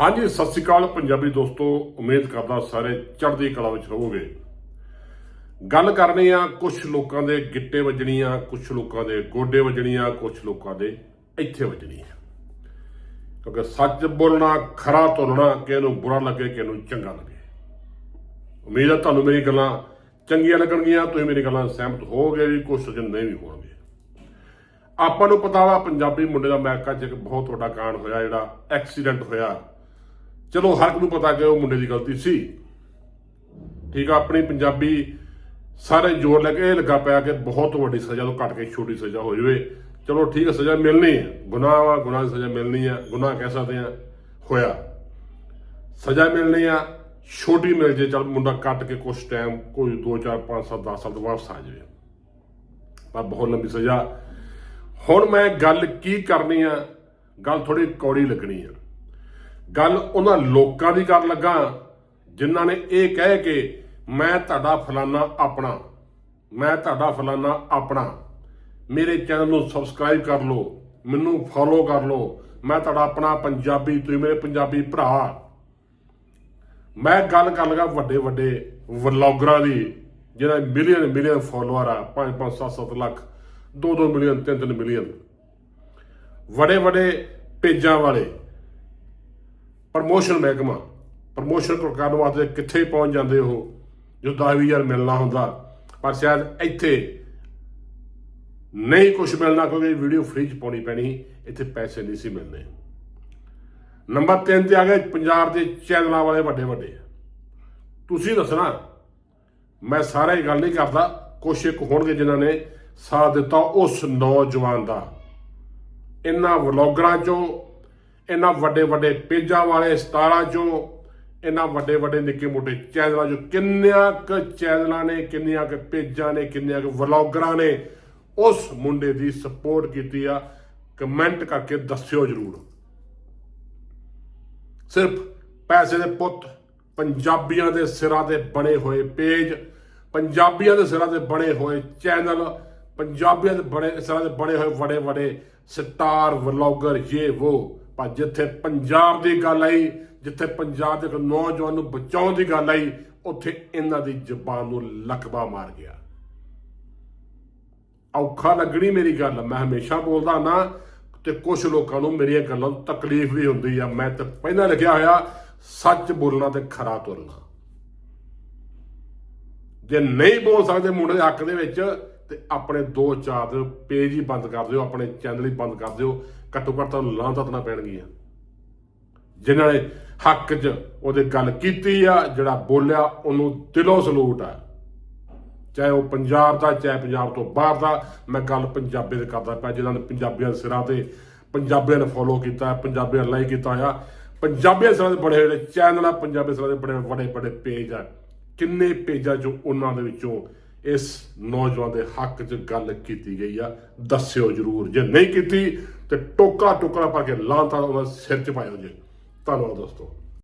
ਹਾਂਜੀ, ਸਤਿ ਸ਼੍ਰੀ ਅਕਾਲ ਪੰਜਾਬੀ ਦੋਸਤੋ, ਉਮੀਦ ਕਰਦਾ ਸਾਰੇ ਚੜ੍ਹਦੀ ਕਲਾ ਵਿੱਚ ਰਹੋਗੇ। ਗੱਲ ਕਰਨੀ ਆ ਕੁਝ ਲੋਕਾਂ ਦੇ ਗਿੱਟੇ ਵੱਜਣੀ ਆ ਕੁਝ ਲੋਕਾਂ ਦੇ ਗੋਡੇ ਵੱਜਣੀ ਆ ਕੁਝ ਲੋਕਾਂ ਦੇ ਇੱਥੇ ਵੱਜਣੀਆਂ। ਕਿਉਂਕਿ ਸੱਚ ਬੋਲਣਾ, ਖਰਾ ਤੋਲਣਾ ਕਿਸੇ ਨੂੰ ਬੁਰਾ ਲੱਗੇ, ਕਿਸੇ ਨੂੰ ਚੰਗਾ ਲੱਗੇ। ਉਮੀਦ ਆ ਤੁਹਾਨੂੰ ਮੇਰੀ ਗੱਲਾਂ ਚੰਗੀਆਂ ਲੱਗਣਗੀਆਂ, ਤੁਸੀਂ ਮੇਰੀ ਗੱਲਾਂ ਨਾਲ ਸਹਿਮਤ ਹੋਵੋਗੇ ਵੀ ਕੁਝ ਸੱਜਣ ਨਹੀਂ ਵੀ ਹੋਣਗੇ। ਆਪਾਂ ਨੂੰ ਪਤਾ ਵਾ, ਪੰਜਾਬੀ ਮੁੰਡੇ ਦਾ ਅਮਰੀਕਾ 'ਚ ਇੱਕ ਬਹੁਤ ਵੱਡਾ ਕਾਂਡ ਹੋਇਆ, ਜਿਹੜਾ ਐਕਸੀਡੈਂਟ ਹੋਇਆ। ਚਲੋ ਹਰ ਇੱਕ ਨੂੰ ਪਤਾ ਕਿ ਉਹ ਮੁੰਡੇ ਦੀ ਗਲਤੀ ਸੀ। ਠੀਕ ਆ, ਆਪਣੀ ਪੰਜਾਬੀ ਸਾਰੇ ਜ਼ੋਰ ਲੈ ਕੇ ਇਹ ਲੱਗਾ ਪਿਆ ਕਿ ਬਹੁਤ ਵੱਡੀ ਸਜ਼ਾ ਤੋਂ ਘੱਟ ਕੇ ਛੋਟੀ ਸਜ਼ਾ ਹੋ ਜਾਵੇ। ਚਲੋ ਠੀਕ ਹੈ ਸਜ਼ਾ ਮਿਲਣੀ ਹੈ ਗੁਨਾਹ ਵਾ, ਗੁਨਾਹ ਦੀ ਸਜ਼ਾ ਮਿਲਣੀ ਆ। ਗੁਨਾਹ ਕਹਿ ਸਕਦੇ ਆ, ਹੋਇਆ। ਸਜ਼ਾ ਮਿਲਣੀ ਆ, ਛੋਟੀ ਮਿਲ ਜੇ, ਚਲ ਮੁੰਡਾ ਕੱਟ ਕੇ ਕੁਝ ਟਾਈਮ ਕੋਈ 2 4 5 7 10 ਸਾਲ ਤੋਂ ਵਾਪਸ ਆ ਜਾਵੇ। ਪਰ ਬਹੁਤ ਲੰਬੀ ਸਜ਼ਾ। ਹੁਣ ਮੈਂ ਗੱਲ ਕੀ ਕਰਨੀ ਆ, ਗੱਲ ਥੋੜੀ ਕੌੜੀ ਲੱਗਣੀ ਆ। ਗੱਲ ਉਹਨਾਂ ਲੋਕਾਂ ਦੀ ਕਰਨ ਲੱਗਾ। ਜਿਨ੍ਹਾਂ ਨੇ ਇਹ ਕਹਿ ਕੇ ਮੈਂ ਤੁਹਾਡਾ ਫਲਾਨਾ ਆਪਣਾ, ਮੈਂ ਤੁਹਾਡਾ ਫਲਾਨਾ ਆਪਣਾ। ਮੇਰੇ ਚੈਨਲ ਨੂੰ ਸਬਸਕ੍ਰਾਈਬ ਕਰ ਲਓ, ਮੈਨੂੰ ਫੋਲੋ ਕਰ ਲਓ। ਮੈਂ ਤੁਹਾਡਾ ਆਪਣਾ ਪੰਜਾਬੀ, ਤੁਸੀਂ ਮੇਰੇ ਪੰਜਾਬੀ ਭਰਾ। ਮੈਂ ਗੱਲ ਕਰ ਲਗਾ ਵੱਡੇ ਵੱਡੇ ਵਲੌਗਰਾਂ ਦੀ, ਜਿਹਨਾਂ ਮਿਲੀਅਨ ਮਿਲੀਅਨ ਫੋਲੋਅਰ ਆ 5 5 7 7 ਲੱਖ 2 2 ਮਿਲੀਅਨ 3 3 ਮਿਲੀਅਨ ਵੱਡੇ ਵੱਡੇ ਪੇਜਾਂ ਵਾਲੇ। ਪ੍ਰਮੋਸ਼ਨ ਮਹਿਕਮਾ, ਪ੍ਰਮੋਸ਼ਨ ਕਰਨ ਵਾਸਤੇ ਕਿੱਥੇ ਪਹੁੰਚ ਜਾਂਦੇ ਹੋ ਜੋ 10000 ਮਿਲਣਾ ਹੁੰਦਾ। ਪਰ ਸ਼ਾਇਦ ਇੱਥੇ ਨਹੀਂ ਕੁਝ ਮਿਲਣਾ ਕਿਉਂਕਿ ਵੀਡੀਓ ਫ੍ਰੀ ਚ ਪਾਉਣੀ ਪੈਣੀ ਇੱਥੇ ਪੈਸੇ ਨਹੀਂ ਸੀ ਮਿਲਣੇ। ਨੰਬਰ 3 ਤੇ ਆ ਗਏ ਪੰਜਾਬ ਦੇ ਚੈਨਲਾਂ ਵਾਲੇ ਵੱਡੇ ਵੱਡੇ। ਤੁਸੀਂ ਦੱਸਣਾ, ਮੈਂ ਸਾਰਾ ਹੀ ਗੱਲ ਨਹੀਂ ਕਰਦਾ, ਕੁਛ ਇੱਕ ਹੋਣਗੇ ਜਿਨ੍ਹਾਂ ਨੇ ਸਾਥ ਦਿੱਤਾ ਉਸ ਨੌਜਵਾਨ ਦਾ। ਇਹਨਾਂ ਵਲੌਗਰਾਂ ਚੋਂ ਇਹਨਾਂ ਵੱਡੇ ਵੱਡੇ ਪੇਜਾਂ ਵਾਲੇ ਸਟਾਰਾਂ ਚੋਂ ਇਹਨਾਂ ਵੱਡੇ ਵੱਡੇ ਨਿੱਕੇ ਮੋਟੇ ਚੈਨਲਾਂ ਚੋਂ ਕਿੰਨਿਆਂ ਕੁ ਚੈਨਲਾਂ ਨੇ, ਕਿੰਨਿਆਂ ਕੁ ਪੇਜਾਂ ਨੇ, ਕਿੰਨਿਆਂ ਕੁ ਵਲੌਗਰਾਂ ਨੇ, ਉਸ ਮੁੰਡੇ ਦੀ ਸਪੋਰਟ ਕੀਤੀ ਆ। ਕਮੈਂਟ ਕਰਕੇ ਦੱਸਿਓ ਜਰੂਰ। ਸਿਰਫ ਪੈਸੇ ਦੇ ਪੁੱਤ, ਪੰਜਾਬੀਆਂ ਦੇ ਸਿਰਾਂ ਤੇ ਬਣੇ ਹੋਏ ਪੇਜ, ਪੰਜਾਬੀਆਂ ਦੇ ਸਿਰਾਂ ਤੇ ਬਣੇ ਹੋਏ ਚੈਨਲ, ਪੰਜਾਬੀਆਂ ਦੇ ਬਣੇ ਸਿਰਾਂ ਤੇ ਬਣੇ ਹੋਏ ਵੱਡੇ ਵੱਡੇ ਸਟਾਰ ਵਲੌਗਰ ਇਹ ਉਹ ਪਰ ਜਿੱਥੇ ਪੰਜਾਬ ਦੀ ਗੱਲ ਆਈ, ਜਿੱਥੇ ਪੰਜਾਬ ਦੇ ਨੌਜਵਾਨ ਨੂੰ ਬਚਾਉਣ ਦੀ ਗੱਲ ਆਈ, ਉੱਥੇ ਇਹਨਾਂ ਦੀ ਜ਼ਬਾਨ ਨੂੰ ਲਕਬਾ ਮਾਰ ਗਿਆ। ਔਖਾ ਲੱਗਣੀ ਮੇਰੀ ਗੱਲ, ਮੈਂ ਹਮੇਸ਼ਾ ਬੋਲਦਾ ਨਾ ਤੇ ਕੁਝ ਲੋਕਾਂ ਨੂੰ ਮੇਰੀਆਂ ਗੱਲਾਂ ਨੂੰ ਤਕਲੀਫ ਵੀ ਹੁੰਦੀ ਆ। ਮੈਂ ਤਾਂ ਪਹਿਲਾਂ ਲਿਖਿਆ ਹੋਇਆ, ਸੱਚ ਬੋਲਣਾ ਤੇ ਖਰਾ ਤੁਰਨਾ। ਜੇ ਨਹੀਂ ਬੋਲ ਸਕਦੇ ਮੁੰਡੇ ਦੇ ਹੱਕ ਦੇ ਵਿੱਚ, ਤੇ ਆਪਣੇ ਦੋ ਚਾਰ ਪੇਜ ਹੀ ਬੰਦ ਕਰ ਦਿਓ, ਆਪਣੇ ਚੈਨਲ ਹੀ ਬੰਦ ਕਰ ਦਿਓ ਘੱਟੋ ਘੱਟ ਤਾਂ ਲਾਂਤਾਂ ਤਾਂ ਪੈਣਗੀਆਂ। ਜਿਨ੍ਹਾਂ ਨੇ ਹੱਕ 'ਚ ਉਹਦੇ ਗੱਲ ਕੀਤੀ ਆ, ਜਿਹੜਾ ਬੋਲਿਆ, ਉਹਨੂੰ ਦਿਲੋਂ ਸਲੂਟ ਆ। ਚਾਹੇ ਉਹ ਪੰਜਾਬ ਦਾ, ਚਾਹੇ ਪੰਜਾਬ ਤੋਂ ਬਾਹਰ ਦਾ, ਮੈਂ ਗੱਲ ਪੰਜਾਬੀ ਦੇ ਕਰਦਾ ਪਿਆ ਜਿਨ੍ਹਾਂ ਨੇ ਪੰਜਾਬੀਆਂ ਦੇ ਸਿਰਾਂ ਤੇ ਪੰਜਾਬੀਆਂ ਨੇ ਫੋਲੋ ਕੀਤਾ, ਪੰਜਾਬੀਆਂ ਲਾਈਕ ਕੀਤਾ ਆ। ਪੰਜਾਬੀਆਂ ਦੇ ਸਿਰਾਂ ਤੇ ਬੜੇ ਹੋਏ ਚੈਨਲ ਆ ਪੰਜਾਬੀ ਦੇ ਸਿਰਾਂ ਤੇ ਬੜੇ ਬੜੇ ਬੜੇ ਪੇਜ ਆ। ਕਿੰਨੇ ਪੇਜਾਂ ਚੋਂ ਉਹਨਾਂ ਦੇ ਵਿੱਚੋਂ ਇਸ ਨੌਜਵਾਨ ਦੇ ਹੱਕ 'ਚ ਗੱਲ ਕੀਤੀ ਗਈ ਆ। ਦੱਸਿਓ ਜਰੂਰ, ਜੇ ਨਹੀਂ ਕੀਤੀ ਤੇ ਟੋਕਾ ਟੋਕਰਾ ਪਾ ਕੇ ਲਾਂਤਾ ਉਹਨਾਂ ਦੇ ਸਿਰ 'ਚ ਪਾਇਓ ਜੇ। ਧੰਨਵਾਦ ਦੋਸਤੋ।